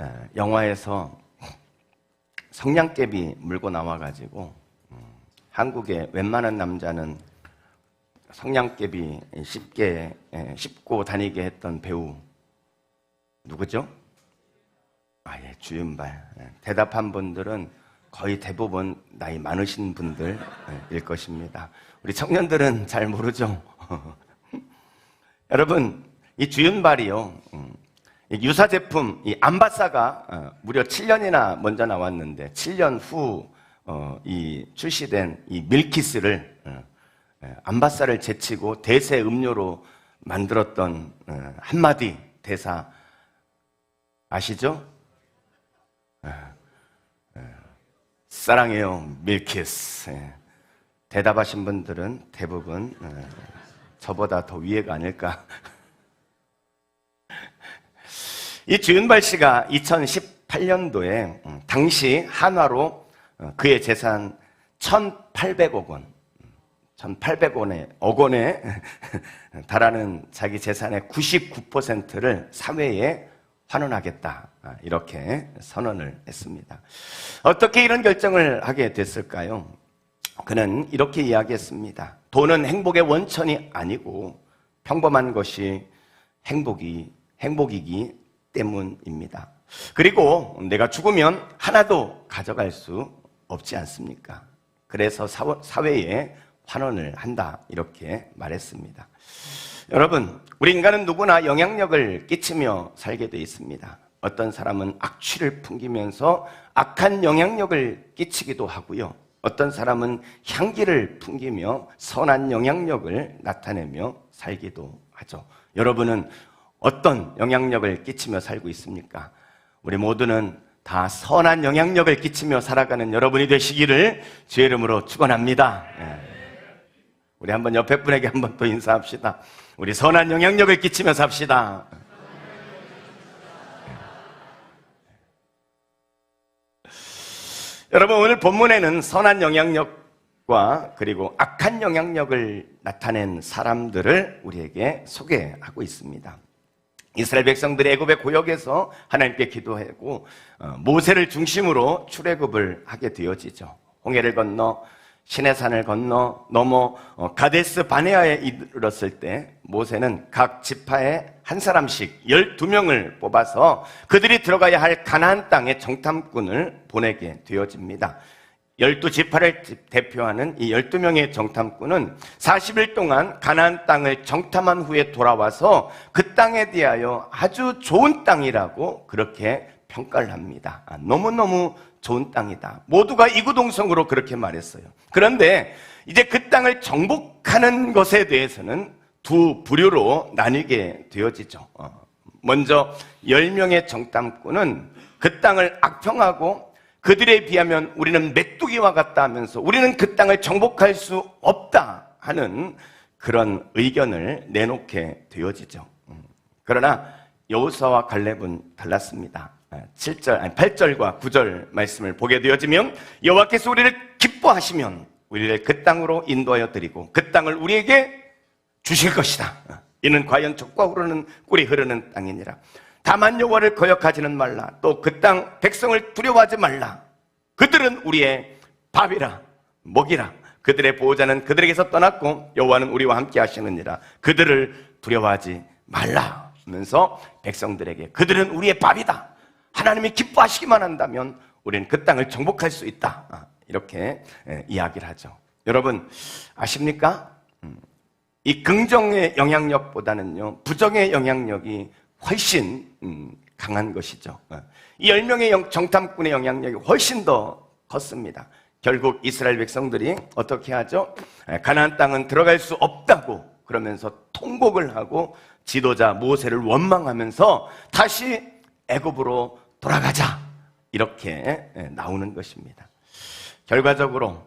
에, 영화에서 성냥개비 물고 나와가지고 음, 한국의 웬만한 남자는 성냥개비 쉽게 에, 씹고 다니게 했던 배우 누구죠? 아, 예, 주윤발. 예, 대답한 분들은 거의 대부분 나이 많으신 분들일 것입니다. 우리 청년들은 잘 모르죠. 여러분, 이 주윤발이요. 유사 제품, 이 암바사가 어, 무려 7년이나 먼저 나왔는데, 7년 후, 어, 이 출시된 이 밀키스를, 어, 예, 제치고 대세 음료로 만들었던 어, 한마디 대사 아시죠? 예, 예. 사랑해요, 밀키스. 예. 대답하신 분들은 대부분 예, 저보다 더 위에가 아닐까. 이 주윤발 씨가 2018년도에 음, 당시 한화로 어, 그의 재산 1,800억 원, 1,800원에 억 원에 달하는 자기 재산의 99%를 사회에 환원하겠다. 아, 이렇게 선언을 했습니다. 어떻게 이런 결정을 하게 됐을까요? 그는 이렇게 이야기했습니다. 돈은 행복의 원천이 아니고 평범한 것이 행복이, 행복이기 때문입니다. 그리고 내가 죽으면 하나도 가져갈 수 없지 않습니까? 그래서 사회에 환원을 한다. 이렇게 말했습니다. 여러분, 우리 인간은 누구나 영향력을 끼치며 살게 되어 있습니다. 어떤 사람은 악취를 풍기면서 악한 영향력을 끼치기도 하고요. 어떤 사람은 향기를 풍기며 선한 영향력을 나타내며 살기도 하죠. 여러분은 어떤 영향력을 끼치며 살고 있습니까? 우리 모두는 다 선한 영향력을 끼치며 살아가는 여러분이 되시기를 주의 이름으로 축원합니다. 예. 우리 한번 옆에 분에게 한번 또 인사합시다. 우리 선한 영향력을 끼치며 삽시다. 여러분 오늘 본문에는 선한 영향력과 그리고 악한 영향력을 나타낸 사람들을 우리에게 소개하고 있습니다. 이스라엘 백성들이 애굽의 고역에서 하나님께 기도하고 어, 모세를 중심으로 출애굽을 하게 되어지죠. 홍해를 건너 시내산을 건너 넘어 어, 가데스 바네아에 이르렀을 때 모세는 각 지파에 한 사람씩 12명을 뽑아서 그들이 들어가야 할 가나안 땅에 정탐꾼을 보내게 되어집니다. 12지파를 대표하는 이 12명의 정탐꾼은 40일 동안 가나안 땅을 정탐한 후에 돌아와서 그 땅에 대하여 아주 좋은 땅이라고 그렇게 평가를 합니다. 아, 너무너무 좋은 땅이다. 모두가 이구동성으로 그렇게 말했어요. 그런데 이제 그 땅을 정복하는 것에 대해서는 두 부류로 나뉘게 되어지죠. 어, 먼저 10명의 정탐꾼은 그 땅을 악평하고 그들에 비하면 우리는 메뚜기와 같다 하면서 우리는 그 땅을 정복할 수 없다 하는 그런 의견을 내놓게 되어지죠. 음, 그러나 여호사와 갈렙은 달랐습니다. 7절 아니 8절과 9절 말씀을 보게 되어지면 여호와께서 우리를 기뻐하시면 우리를 그 땅으로 인도하여 드리고 그 땅을 우리에게 주실 것이다. 이는 과연 젖과 흐르는 꿀이 흐르는 땅이니라. 다만 여호와를 거역하지는 말라. 또 그 땅 백성을 두려워하지 말라. 그들은 우리의 밥이라 먹이라. 그들의 보호자는 그들에게서 떠났고 여호와는 우리와 함께 하시느니라. 그들을 두려워하지 말라. 하면서 백성들에게 그들은 우리의 밥이다. 하나님이 기뻐하시기만 한다면 우리는 그 땅을 정복할 수 있다. 아, 이렇게 이야기를 하죠. 여러분 아십니까? 음, 이 긍정의 영향력보다는요 부정의 영향력이 훨씬 음, 강한 것이죠. 어, 이 10명의 정탐꾼의 영향력이 훨씬 더 컸습니다. 결국 이스라엘 백성들이 어떻게 하죠? 가나안 땅은 들어갈 수 없다고 그러면서 통곡을 하고 지도자 모세를 원망하면서 다시 애굽으로 돌아가자. 이렇게 예, 나오는 것입니다. 결과적으로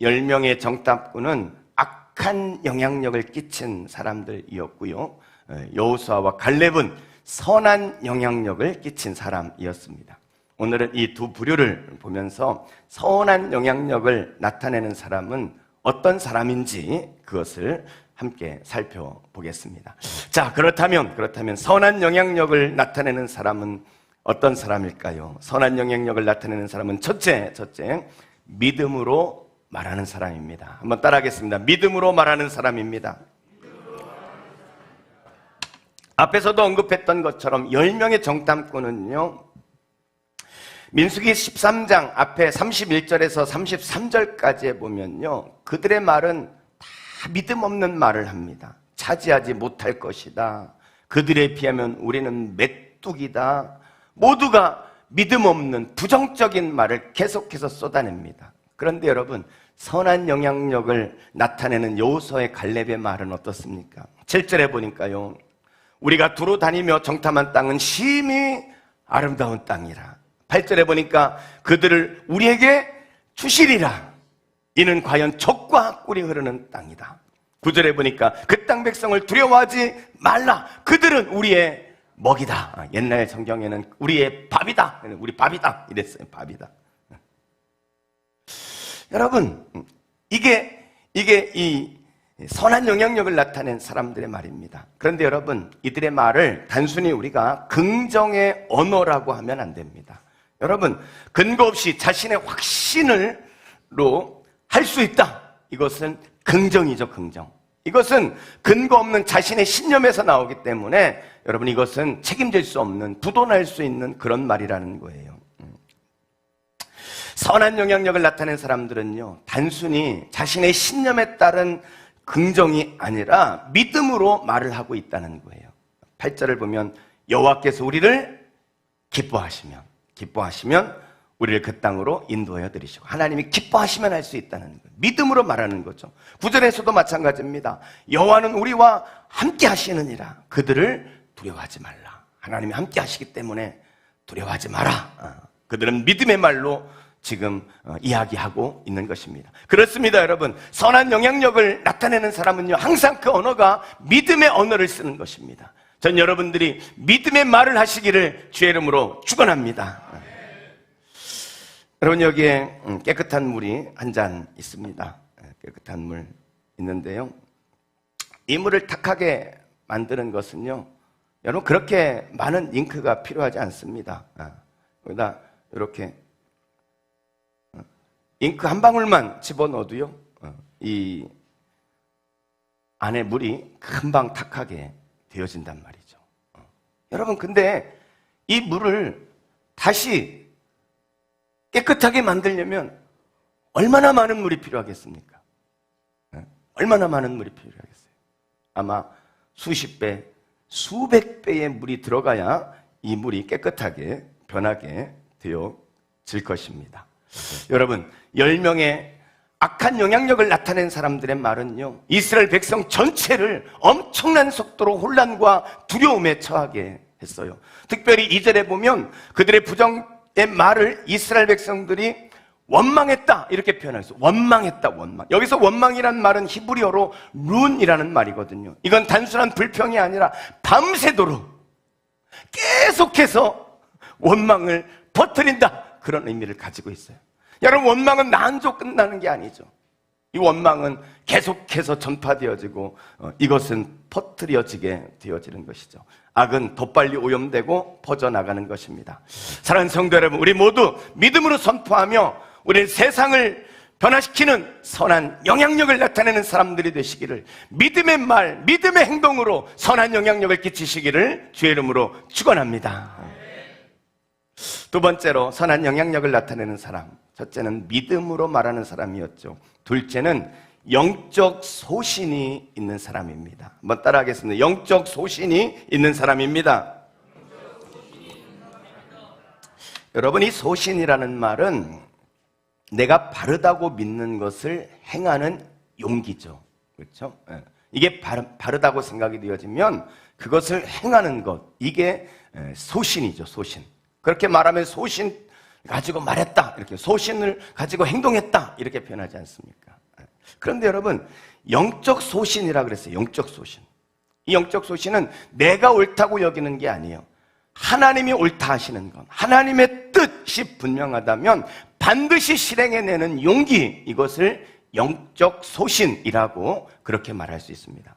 10명의 음, 정탐꾼은 악한 영향력을 끼친 사람들이었고요. 예, 여호수아와 갈렙은 선한 영향력을 끼친 사람이었습니다. 오늘은 이 두 부류를 보면서 선한 영향력을 나타내는 사람은 어떤 사람인지 그것을 함께 살펴보겠습니다. 자, 그렇다면, 그렇다면 선한 영향력을 나타내는 사람은 어떤 사람일까요? 선한 영향력을 나타내는 사람은 첫째, 첫째, 믿음으로 말하는 사람입니다. 한번 따라하겠습니다. 믿음으로 말하는 사람입니다. 앞에서도 언급했던 것처럼 10명의 정탐꾼은요, 민수기 13장 앞에 31절에서 33절까지에 보면요, 그들의 말은 다 믿음 없는 말을 합니다. 차지하지 못할 것이다. 그들에 비하면 우리는 메뚜기다. 모두가 믿음 없는 부정적인 말을 계속해서 쏟아냅니다. 그런데 여러분, 선한 영향력을 나타내는 여호수아의 갈렙의 말은 어떻습니까? 7절에 보니까요. 우리가 두루 다니며 정탐한 땅은 심히 아름다운 땅이라. 8절에 보니까 그들을 우리에게 주시리라. 이는 과연 적과 꿀이 흐르는 땅이다. 9절에 보니까 그 땅 백성을 두려워하지 말라. 그들은 우리의 먹이다. 아, 옛날 성경에는 우리의 밥이다. 우리 밥이다. 이랬어요. 밥이다. 여러분, 이게, 이게 이 선한 영향력을 나타낸 사람들의 말입니다. 그런데 여러분, 이들의 말을 단순히 우리가 긍정의 언어라고 하면 안 됩니다. 여러분, 근거 없이 자신의 확신을로 할 수 있다. 이것은 긍정이죠, 긍정. 이것은 근거 없는 자신의 신념에서 나오기 때문에 여러분 이것은 책임질 수 없는 부도날 수 있는 그런 말이라는 거예요. 선한 영향력을 나타낸 사람들은요, 단순히 자신의 신념에 따른 긍정이 아니라 믿음으로 말을 하고 있다는 거예요. 8절을 보면 여호와께서 우리를 기뻐하시면 기뻐하시면 우리를 그 땅으로 인도하여 드리시고 하나님이 기뻐하시면 할 수 있다는 거예요. 믿음으로 말하는 거죠. 구절에서도 마찬가지입니다. 여호와는 우리와 함께 하시느니라. 그들을 두려워하지 말라. 하나님이 함께 하시기 때문에 두려워하지 마라. 어, 그들은 믿음의 말로 지금 어, 이야기하고 있는 것입니다. 그렇습니다, 여러분. 선한 영향력을 나타내는 사람은요, 항상 그 언어가 믿음의 언어를 쓰는 것입니다. 전 여러분들이 믿음의 말을 하시기를 주의 이름으로 축원합니다. 여러분 여기에 음, 깨끗한 물이 한 잔 있습니다. 예, 깨끗한 물 있는데요. 이 물을 탁하게 만드는 것은요. 여러분 그렇게 많은 잉크가 필요하지 않습니다. 아, 여기다 이렇게 어, 잉크 한 방울만 집어넣어도요. 어, 이 안에 물이 금방 탁하게 되어진단 말이죠. 어. 여러분 근데 이 물을 다시 깨끗하게 만들려면 얼마나 많은 물이 필요하겠습니까? 네? 얼마나 많은 물이 필요하겠어요? 아마 수십 배, 수백 배의 물이 들어가야 이 물이 깨끗하게 변하게 되어질 것입니다. 여러분, 10명의 악한 영향력을 나타낸 사람들의 말은요, 이스라엘 백성 전체를 엄청난 속도로 혼란과 두려움에 처하게 했어요. 특별히 이절에 보면 그들의 부정 의 말을 이스라엘 백성들이 원망했다 이렇게 표현했어. 원망했다 원망. 여기서 원망이란 말은 히브리어로 룬이라는 말이거든요. 이건 단순한 불평이 아니라 밤새도록 계속해서 원망을 퍼뜨린다 그런 의미를 가지고 있어요. 여러분 원망은 난조 끝나는 게 아니죠. 이 원망은 계속해서 전파되어지고 어, 이것은 퍼뜨려지게 되어지는 것이죠. 악은 더 빨리 오염되고 퍼져나가는 것입니다. 사랑하는 성도 여러분, 우리 모두 믿음으로 선포하며 우리 세상을 변화시키는 선한 영향력을 나타내는 사람들이 되시기를 믿음의 말, 믿음의 행동으로 선한 영향력을 끼치시기를 주의 이름으로 축원합니다. 두 번째로 선한 영향력을 나타내는 사람. 첫째는 믿음으로 말하는 사람이었죠. 둘째는 영적 소신이 있는 사람입니다. 한번 따라하겠습니다. 영적 소신이 있는 사람입니다. 여러분, 이 소신이라는 말은 내가 바르다고 믿는 것을 행하는 용기죠. 그렇죠? 예. 이게 바르, 다고 생각이 되어지면 그것을 행하는 것. 이게 예, 소신이죠, 소신. 그렇게 말하면 소신 가지고 말했다. 이렇게 소신을 가지고 행동했다. 이렇게 표현하지 않습니까? 그런데 여러분, 영적 소신이라 그랬어요. 영적 소신. 이 영적 소신은 내가 옳다고 여기는 게 아니에요. 하나님이 옳다 하시는 것. 하나님의 뜻이 분명하다면 반드시 실행해내는 용기. 이것을 영적 소신이라고 그렇게 말할 수 있습니다.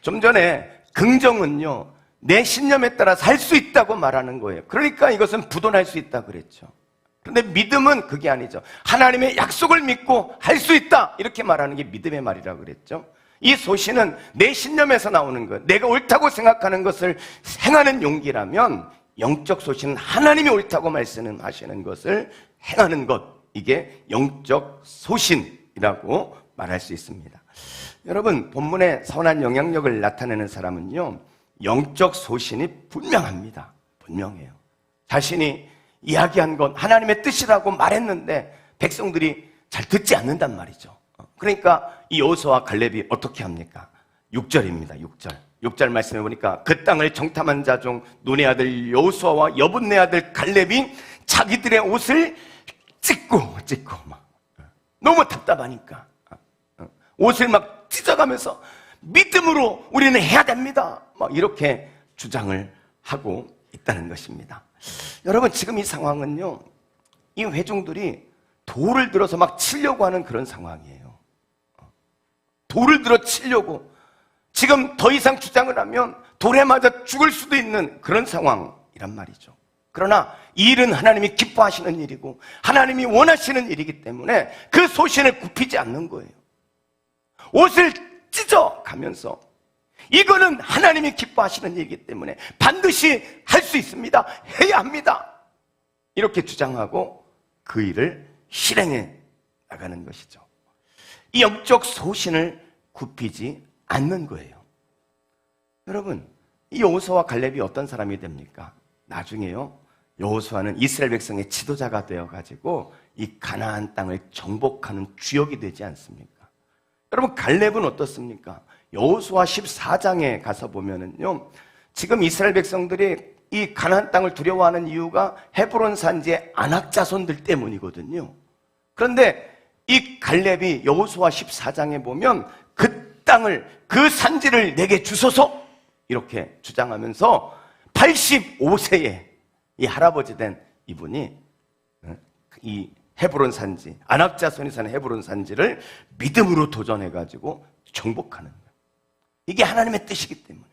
좀 전에 긍정은요, 내 신념에 따라 살 수 있다고 말하는 거예요. 그러니까 이것은 부도날 수 있다 그랬죠. 그런데 믿음은 그게 아니죠. 하나님의 약속을 믿고 할 수 있다. 이렇게 말하는 게 믿음의 말이라고 그랬죠. 이 소신은 내 신념에서 나오는 것, 내가 옳다고 생각하는 것을 행하는 용기라면 영적 소신은 하나님이 옳다고 말씀하시는 것을 행하는 것, 이게 영적 소신이라고 말할 수 있습니다. 여러분, 본문의 선한 영향력을 나타내는 사람은요, 영적 소신이 분명합니다. 분명해요. 자신이 이야기한 것 하나님의 뜻이라고 말했는데 백성들이 잘 듣지 않는단 말이죠. 그러니까 이 여호수아와 갈렙이 어떻게 합니까? 6절입니다. 6절. 6절 말씀해 보니까 그 땅을 정탐한 자 중 눈의 아들 여호수아와 여분네 아들 갈렙이 자기들의 옷을 찢고 찢고 막 너무 답답하니까 옷을 막 찢어가면서 믿음으로 우리는 해야 됩니다. 막 이렇게 주장을 하고 있다는 것입니다. 여러분 지금 이 상황은요. 이 회중들이 돌을 들어서 막 치려고 하는 그런 상황이에요. 돌을 들어 치려고 지금 더 이상 주장을 하면 돌에 맞아 죽을 수도 있는 그런 상황이란 말이죠. 그러나 이 일은 하나님이 기뻐하시는 일이고 하나님이 원하시는 일이기 때문에 그 소신을 굽히지 않는 거예요. 옷을 찢어 가면서 이거는 하나님이 기뻐하시는 일이기 때문에 반드시 할 수 있습니다. 해야 합니다. 이렇게 주장하고 그 일을 실행해 나가는 것이죠. 이 영적 소신을 굽히지 않는 거예요. 여러분, 이 여호수아와 갈렙이 어떤 사람이 됩니까? 나중에요. 여호수아는 이스라엘 백성의 지도자가 되어 가지고 이 가나안 땅을 정복하는 주역이 되지 않습니까? 여러분 갈렙은 어떻습니까? 여호수아 14장에 가서 보면은요. 지금 이스라엘 백성들이 이 가나안 땅을 두려워하는 이유가 헤브론 산지의 안악 자손들 때문이거든요. 그런데 이 갈렙이 여호수아 14장에 보면 그 땅을 그 산지를 내게 주소서 이렇게 주장하면서 85세에 이 할아버지 된 이분이 어, 이 헤브론 산지 안악 자손이 사는 헤브론 산지를 믿음으로 도전해 가지고 정복하는. 이게 하나님의 뜻이기 때문에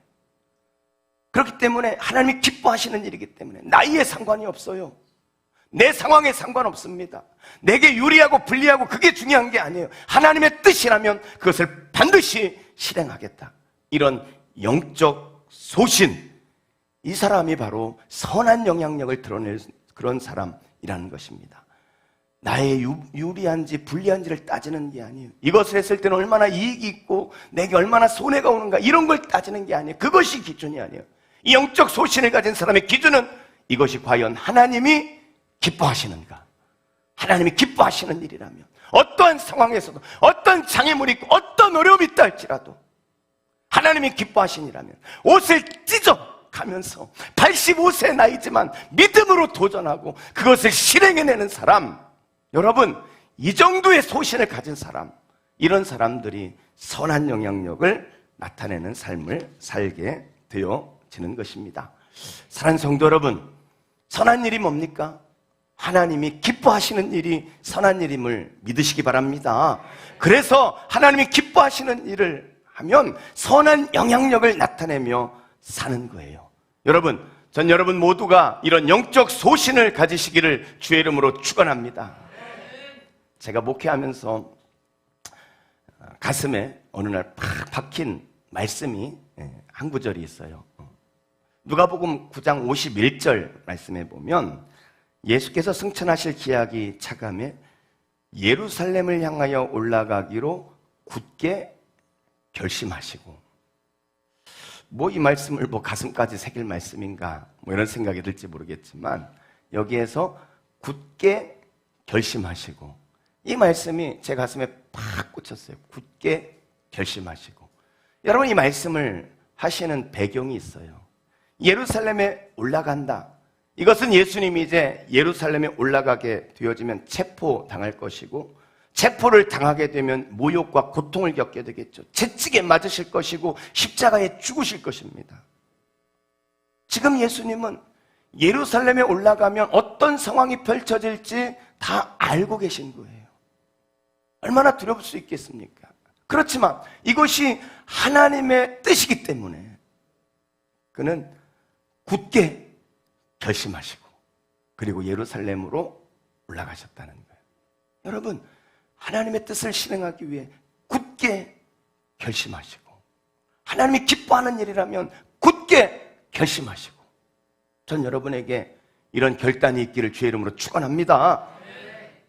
그렇기 때문에 하나님이 기뻐하시는 일이기 때문에 나이에 상관이 없어요. 내 상황에 상관없습니다. 내게 유리하고 불리하고 그게 중요한 게 아니에요. 하나님의 뜻이라면 그것을 반드시 실행하겠다. 이런 영적 소신. 이 사람이 바로 선한 영향력을 드러낼 그런 사람이라는 것입니다. 나의 유, 유리한지 불리한지를 따지는 게 아니에요. 이것을 했을 때는 얼마나 이익이 있고 내게 얼마나 손해가 오는가 이런 걸 따지는 게 아니에요. 그것이 기준이 아니에요. 이 영적 소신을 가진 사람의 기준은 이것이 과연 하나님이 기뻐하시는가? 하나님이 기뻐하시는 일이라면 어떠한 상황에서도 어떤 장애물이 있고 어떤 어려움이 있다 할지라도 하나님이 기뻐하시니라면 옷을 찢어 가면서 85세 나이지만 믿음으로 도전하고 그것을 실행해내는 사람 여러분 이 정도의 소신을 가진 사람 이런 사람들이 선한 영향력을 나타내는 삶을 살게 되어지는 것입니다 사랑하는 성도 여러분 선한 일이 뭡니까? 하나님이 기뻐하시는 일이 선한 일임을 믿으시기 바랍니다. 그래서 하나님이 기뻐하시는 일을 하면 선한 영향력을 나타내며 사는 거예요. 여러분, 전 여러분 모두가 이런 영적 소신을 가지시기를 주의 이름으로 축원합니다. 제가 목회하면서 가슴에 어느 날 팍 박힌 말씀이 예, 한 구절이 있어요. 누가복음 9장 51절 말씀해 보면 예수께서 승천하실 기약이 차감해 예루살렘을 향하여 올라가기로 굳게 결심하시고 뭐 이 말씀을 뭐 가슴까지 새길 말씀인가 뭐 이런 생각이 들지 모르겠지만 여기에서 굳게 결심하시고 이 말씀이 제 가슴에 팍 꽂혔어요. 굳게 결심하시고 여러분 이 말씀을 하시는 배경이 있어요. 예루살렘에 올라간다. 이것은 예수님이 이제 예루살렘에 올라가게 되어지면 체포 당할 것이고 체포를 당하게 되면 모욕과 고통을 겪게 되겠죠. 채찍에 맞으실 것이고 십자가에 죽으실 것입니다. 지금 예수님은 예루살렘에 올라가면 어떤 상황이 펼쳐질지 다 알고 계신 거예요. 얼마나 두려울 수 있겠습니까? 그렇지만 이것이 하나님의 뜻이기 때문에 그는 굳게 결심하시고 그리고 예루살렘으로 올라가셨다는 거예요. 여러분, 하나님의 뜻을 실행하기 위해 굳게 결심하시고 하나님이 기뻐하는 일이라면 굳게 결심하시고 전 여러분에게 이런 결단이 있기를 주의 이름으로 축원합니다.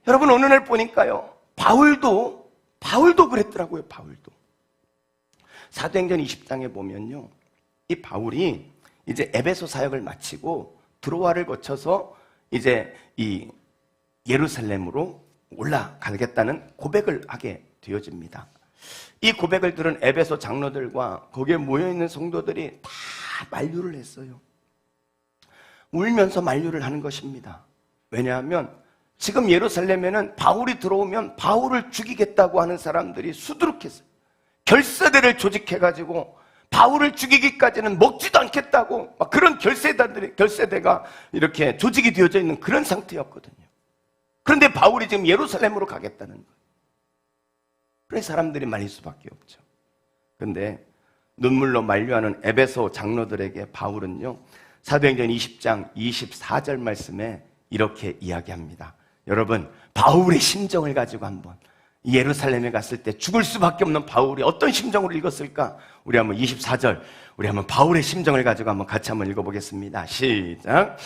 여러분 어느 날 보니까요. 바울도 바울도 그랬더라고요. 바울도. 사도행전 20장에 보면요. 이 바울이 이제 에베소 사역을 마치고 드로아를 거쳐서 이제 이 예루살렘으로 올라가겠다는 고백을 하게 되어집니다. 이 고백을 들은 에베소 장로들과 거기에 모여 있는 성도들이 다 만류를 했어요. 울면서 만류를 하는 것입니다. 왜냐하면 지금 예루살렘에는 바울이 들어오면 바울을 죽이겠다고 하는 사람들이 수두룩했어요. 결세대를 조직해가지고 바울을 죽이기까지는 먹지도 않겠다고 막 그런 결세대들이 결세대가 이렇게 조직이 되어져 있는 그런 상태였거든요. 그런데 바울이 지금 예루살렘으로 가겠다는 거예요. 그래서 사람들이 말릴 수밖에 없죠. 근데 눈물로 만류하는 에베소 장로들에게 바울은요. 사도행전 20장 24절 말씀에 이렇게 이야기합니다. 여러분, 바울의 심정을 가지고 한번 예루살렘에 갔을 때 죽을 수밖에 없는 바울이 어떤 심정으로 읽었을까? 우리 한번 24절, 우리 한번 바울의 심정을 가지고 한번 같이 한번 읽어보겠습니다. 시작.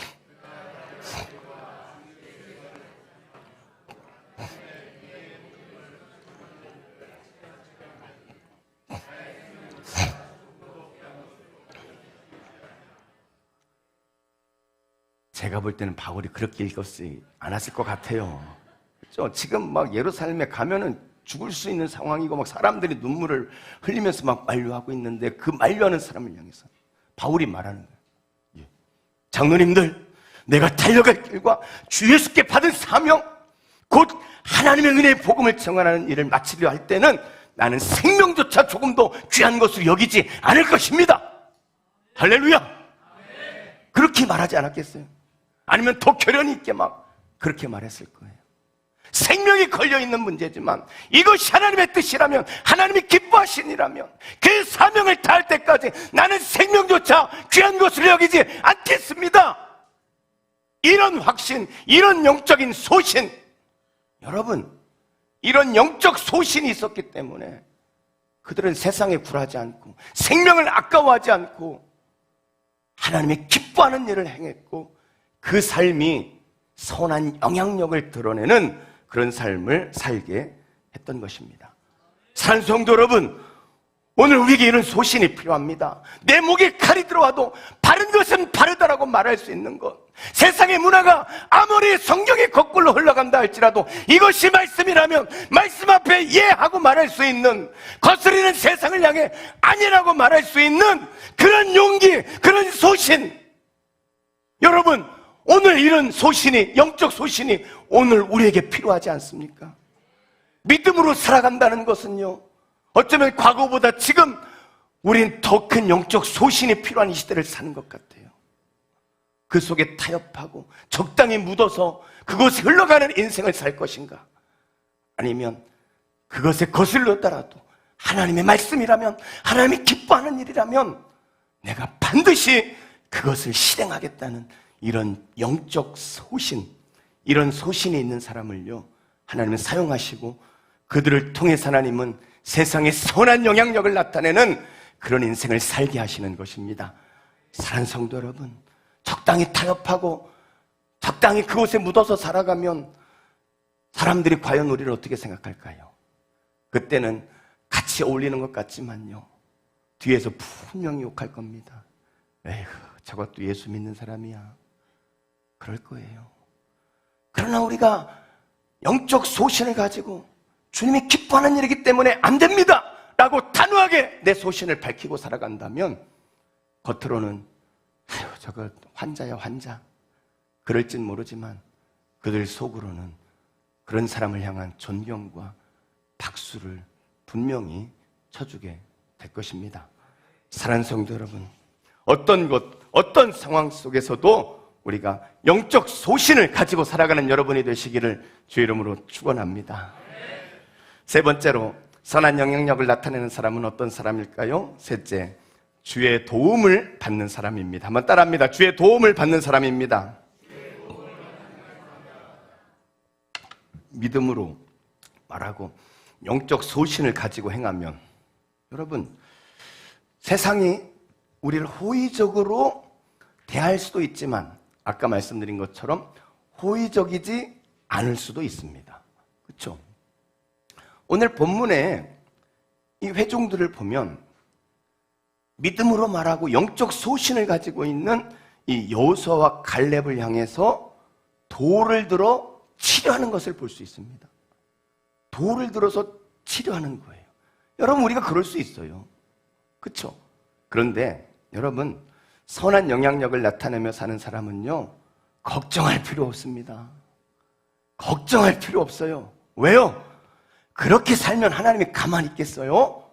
제가 볼 때는 바울이 그렇게 읽었지 않았을 것 같아요. 그렇죠? 지금 막 예루살렘에 가면은 죽을 수 있는 상황이고 막 사람들이 눈물을 흘리면서 막 만류하고 있는데 그 만류하는 사람을 향해서 바울이 말하는 거예요. 예. 장로님들, 내가 달려갈 길과 주 예수께 받은 사명, 곧 하나님의 은혜의 복음을 청하는 일을 마치려 할 때는 나는 생명조차 조금도 귀한 것으로 여기지 않을 것입니다. 할렐루야! 그렇게 말하지 않았겠어요? 아니면 더 결연히 있게 막 그렇게 말했을 거예요. 생명이 걸려 있는 문제지만 이것이 하나님의 뜻이라면 하나님이 기뻐하시니라면 그 사명을 다할 때까지 나는 생명조차 귀한 것으로 여기지 않겠습니다. 이런 확신, 이런 영적인 소신, 여러분, 이런 영적 소신이 있었기 때문에 그들은 세상에 굴하지 않고 생명을 아까워하지 않고 하나님의 기뻐하는 일을 행했고 그 삶이 선한 영향력을 드러내는 그런 삶을 살게 했던 것입니다. 산성도 여러분, 오늘 우리에게 이런 소신이 필요합니다. 내 목에 칼이 들어와도 바른 것은 바르다라고 말할 수 있는 것. 세상의 문화가 아무리 성경이 거꾸로 흘러간다 할지라도 이것이 말씀이라면 말씀 앞에 예 하고 말할 수 있는 거스리는 세상을 향해 아니라고 말할 수 있는 그런 용기, 그런 소신. 여러분, 오늘 이런 소신이, 영적 소신이 오늘 우리에게 필요하지 않습니까? 믿음으로 살아간다는 것은요, 어쩌면 과거보다 지금 우린 더 큰 영적 소신이 필요한 이 시대를 사는 것 같아요. 그 속에 타협하고 적당히 묻어서 그곳에 흘러가는 인생을 살 것인가? 아니면 그것에 거슬렸더라도 하나님의 말씀이라면 하나님이 기뻐하는 일이라면 내가 반드시 그것을 실행하겠다는 이런 영적 소신, 이런 소신이 있는 사람을요, 하나님은 사용하시고 그들을 통해서 하나님은 세상에 선한 영향력을 나타내는 그런 인생을 살게 하시는 것입니다. 사랑 성도 여러분, 적당히 타협하고 적당히 그곳에 묻어서 살아가면 사람들이 과연 우리를 어떻게 생각할까요? 그때는 같이 어울리는 것 같지만요. 뒤에서 분명히 욕할 겁니다. 에휴, 저것도 예수 믿는 사람이야. 그럴 거예요. 그러나 우리가 영적 소신을 가지고 주님이 기뻐하는 일이기 때문에 안 됩니다! 라고 단호하게 내 소신을 밝히고 살아간다면 겉으로는 아유, 저거 환자야, 환자. 그럴진 모르지만 그들 속으로는 그런 사람을 향한 존경과 박수를 분명히 쳐주게 될 것입니다. 사랑하는 성도 여러분, 어떤 것, 어떤 상황 속에서도 우리가 영적 소신을 가지고 살아가는 여러분이 되시기를 주 이름으로 축원합니다. 세 번째로 선한 영향력을 나타내는 사람은 어떤 사람일까요? 셋째, 주의 도움을 받는 사람입니다. 한번 따라합니다. 주의 도움을 받는 사람입니다. 믿음으로 말하고 영적 소신을 가지고 행하면 여러분 세상이 우리를 호의적으로 대할 수도 있지만 아까 말씀드린 것처럼 호의적이지 않을 수도 있습니다. 그렇죠? 오늘 본문에 이 회종들을 보면 믿음으로 말하고 영적 소신을 가지고 있는 이 여호수아와 갈렙을 향해서 돌을 들어 치료하는 것을 볼 수 있습니다. 돌을 들어서 치료하는 거예요. 여러분 우리가 그럴 수 있어요. 그렇죠? 그런데 여러분 선한 영향력을 나타내며 사는 사람은요 걱정할 필요 없습니다. 걱정할 필요 없어요. 왜요? 그렇게 살면 하나님이 가만히 있겠어요?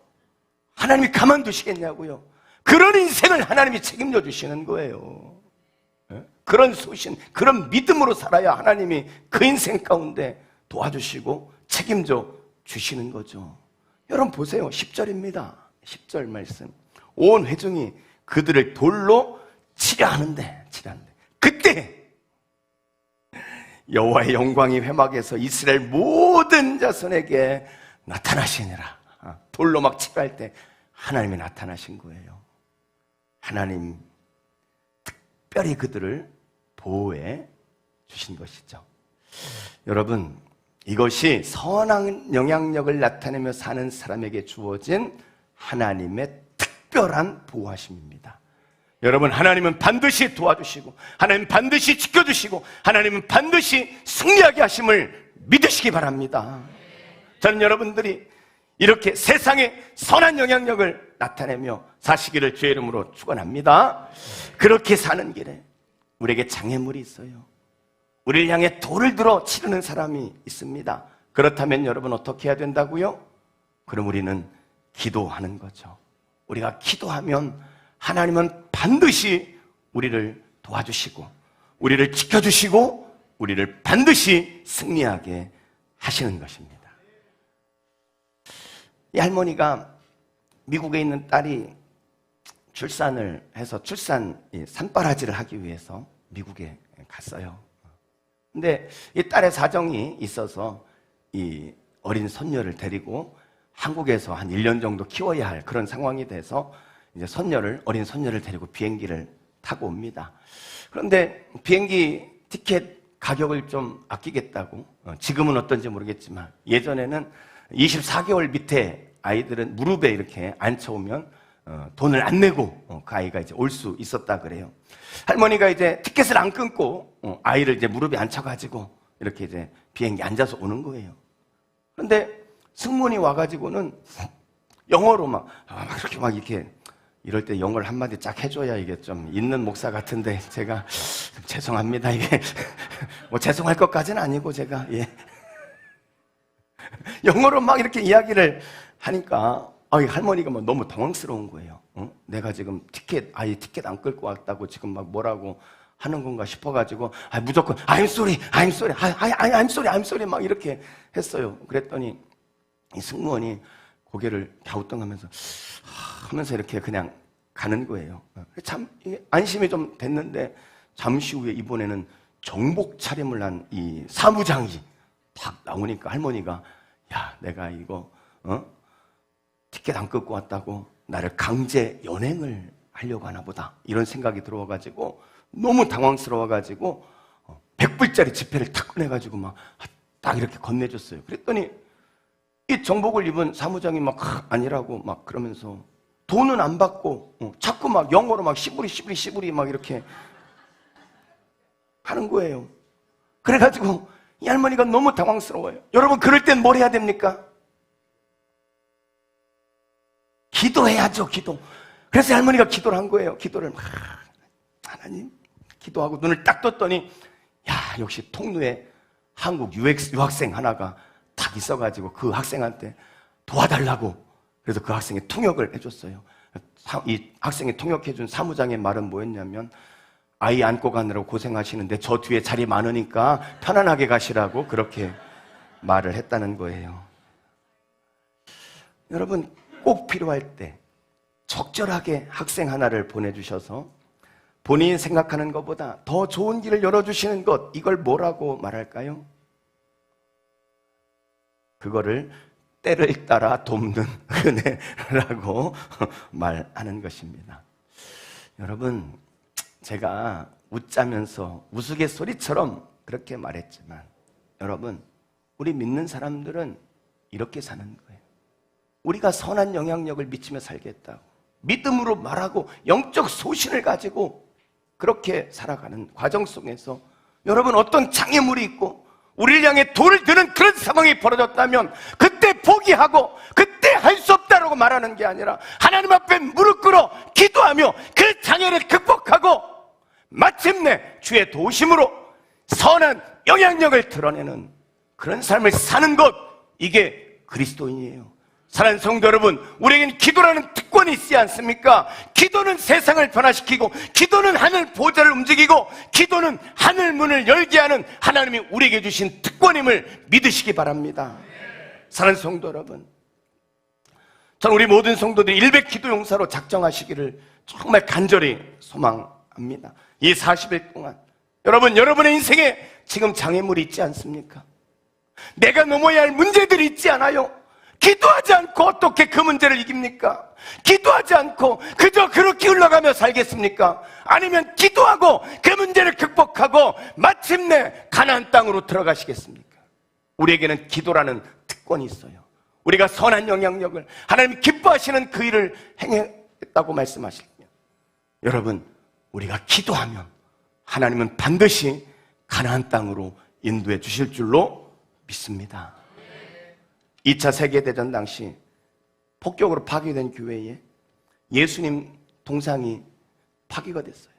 하나님이 가만두시겠냐고요? 그런 인생을 하나님이 책임져 주시는 거예요. 예? 그런 소신, 그런 믿음으로 살아야 하나님이 그 인생 가운데 도와주시고 책임져 주시는 거죠. 여러분 보세요. 10절입니다. 10절 말씀. 온 회중이 그들을 돌로 치려 하는데, 치려하는데. 그때 여호와의 영광이 회막에서 이스라엘 모든 자손에게 나타나시니라. 아, 돌로 막 치료할 때 하나님이 나타나신 거예요. 하나님 특별히 그들을 보호해 주신 것이죠. 여러분, 이것이 선한 영향력을 나타내며 사는 사람에게 주어진 하나님의 특별한 보호하심입니다. 여러분, 하나님은 반드시 도와주시고, 하나님 반드시 지켜주시고, 하나님은 반드시 승리하게 하심을 믿으시기 바랍니다. 저는 여러분들이 이렇게 세상에 선한 영향력을 나타내며 사시기를 주의 이름으로 축원합니다. 그렇게 사는 길에 우리에게 장애물이 있어요. 우리를 향해 돌을 들어 치르는 사람이 있습니다. 그렇다면 여러분 어떻게 해야 된다고요? 그럼 우리는 기도하는 거죠. 우리가 기도하면 하나님은 반드시 우리를 도와주시고 우리를 지켜주시고 우리를 반드시 승리하게 하시는 것입니다. 이 할머니가 미국에 있는 딸이 출산을 해서 출산 산바라지를 하기 위해서 미국에 갔어요. 근데 이 딸의 사정이 있어서 이 어린 손녀를 데리고 한국에서 한 1년 정도 키워야 할 그런 상황이 돼서 이제 손녀를, 어린 손녀를 데리고 비행기를 타고 옵니다. 그런데 비행기 티켓 가격을 좀 아끼겠다고, 어, 지금은 어떤지 모르겠지만 예전에는 24개월 밑에 아이들은 무릎에 이렇게 앉혀오면 어, 돈을 안 내고 어, 그 아이가 이제 올 수 있었다 그래요. 할머니가 이제 티켓을 안 끊고 어, 아이를 이제 무릎에 앉혀가지고 이렇게 이제 비행기 앉아서 오는 거예요. 그런데 승무원이 와가지고는 영어로 막, 아, 막 이렇게 막 이렇게 이럴 때 영어를 한마디 쫙 해줘야 이게 좀 있는 목사 같은데 제가 죄송합니다. 이게 뭐 죄송할 것까지는 아니고 제가 예. 영어로 막 이렇게 이야기를 하니까 아, 이 할머니가 막 너무 당황스러운 거예요. 어? 내가 지금 티켓 아예 티켓 안 끌고 왔다고 지금 막 뭐라고 하는 건가 싶어가지고 아, 무조건 I'm sorry, I'm sorry, 아, 아, I'm sorry, I'm sorry 막 이렇게 했어요. 그랬더니 이 승무원이 고개를 갸우뚱하면서 하면서 이렇게 그냥 가는 거예요. 참 안심이 좀 됐는데 잠시 후에 이번에는 정복 차림을 한 이 사무장이 탁 나오니까 할머니가 야 내가 이거 어? 티켓 안 끊고 왔다고 나를 강제 연행을 하려고 하나 보다 이런 생각이 들어와가지고 너무 당황스러워가지고 어, 100불짜리 지폐를 탁 꺼내가지고 막 딱 이렇게 건네줬어요. 그랬더니 이 정복을 입은 사무장이 막 아니라고 막 그러면서 돈은 안 받고 어, 자꾸 막 영어로 막 시부리 시부리 시부리 막 이렇게 하는 거예요. 그래가지고 이 할머니가 너무 당황스러워요. 여러분 그럴 땐 뭘 해야 됩니까? 기도해야죠, 기도. 그래서 할머니가 기도를 한 거예요. 기도를 막 하나님 기도하고 눈을 딱 떴더니 야 역시 통로에 한국 유학생 하나가 딱 있어가지고 그 학생한테 도와달라고 그래서 그 학생이 통역을 해줬어요. 이 학생이 통역해준 사무장의 말은 뭐였냐면 아이 안고 가느라고 고생하시는데 저 뒤에 자리 많으니까 편안하게 가시라고 그렇게 말을 했다는 거예요. 여러분 꼭 필요할 때 적절하게 학생 하나를 보내주셔서 본인이 생각하는 것보다 더 좋은 길을 열어주시는 것, 이걸 뭐라고 말할까요? 그거를 때를 따라 돕는 은혜라고 말하는 것입니다. 여러분, 제가 웃자면서 우스갯소리처럼 그렇게 말했지만, 여러분, 우리 믿는 사람들은 이렇게 사는 거예요. 우리가 선한 영향력을 미치며 살겠다고. 믿음으로 말하고 영적 소신을 가지고 그렇게 살아가는 과정 속에서 여러분 어떤 장애물이 있고 우리를 향해 돌을 드는 그런 상황이 벌어졌다면 그때 포기하고 그때 할 수 없다라고 말하는 게 아니라 하나님 앞에 무릎 꿇어 기도하며 그 장애를 극복하고 마침내 주의 도심으로 선한 영향력을 드러내는 그런 삶을 사는 것 이게 그리스도인이에요. 사랑하는 성도 여러분, 우리에겐 기도라는 특권이 있지 않습니까? 기도는 세상을 변화시키고, 기도는 하늘 보좌를 움직이고, 기도는 하늘 문을 열게 하는 하나님이 우리에게 주신 특권임을 믿으시기 바랍니다. 사랑하는 성도 여러분, 저는 우리 모든 성도들이 일백 기도 용사로 작정하시기를 정말 간절히 소망합니다. 이 40일 동안 여러분, 여러분의 인생에 지금 장애물이 있지 않습니까? 내가 넘어야 할 문제들이 있지 않아요? 기도하지 않고 어떻게 그 문제를 이깁니까? 기도하지 않고 그저 그렇게 흘러가며 살겠습니까? 아니면 기도하고 그 문제를 극복하고 마침내 가나안 땅으로 들어가시겠습니까? 우리에게는 기도라는 특권이 있어요. 우리가 선한 영향력을 하나님 기뻐하시는 그 일을 행했다고 말씀하실 때 여러분 우리가 기도하면 하나님은 반드시 가나안 땅으로 인도해 주실 줄로 믿습니다. 2차 세계대전 당시 폭격으로 파괴된 교회에 예수님 동상이 파괴가 됐어요.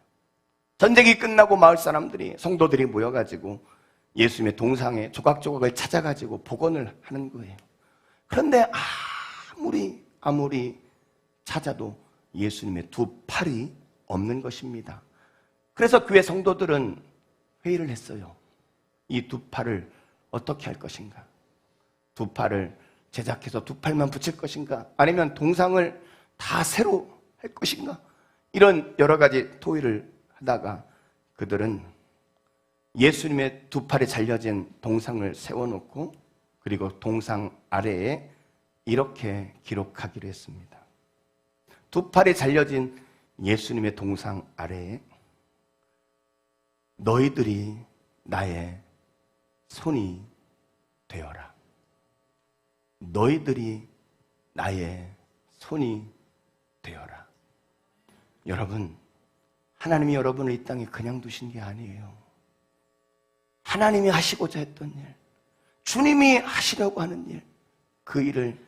전쟁이 끝나고 마을 사람들이, 성도들이 모여가지고 예수님의 동상에 조각조각을 찾아가지고 복원을 하는 거예요. 그런데 아무리, 아무리 찾아도 예수님의 두 팔이 없는 것입니다. 그래서 교회 성도들은 회의를 했어요. 이 두 팔을 어떻게 할 것인가? 두 팔을 제작해서 두 팔만 붙일 것인가? 아니면 동상을 다 새로 할 것인가? 이런 여러 가지 토의를 하다가 그들은 예수님의 두 팔에 잘려진 동상을 세워놓고 그리고 동상 아래에 이렇게 기록하기로 했습니다. 두 팔에 잘려진 예수님의 동상 아래에 너희들이 나의 손이 되어라. 너희들이 나의 손이 되어라. 여러분, 하나님이 여러분을 이 땅에 그냥 두신 게 아니에요. 하나님이 하시고자 했던 일, 주님이 하시려고 하는 일, 그 일을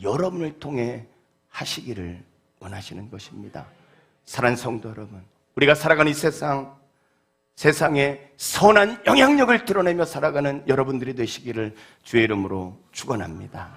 여러분을 통해 하시기를 원하시는 것입니다. 사랑 성도 여러분, 우리가 살아가는 이 세상, 세상에 선한 영향력을 드러내며 살아가는 여러분들이 되시기를 주의 이름으로 축원합니다.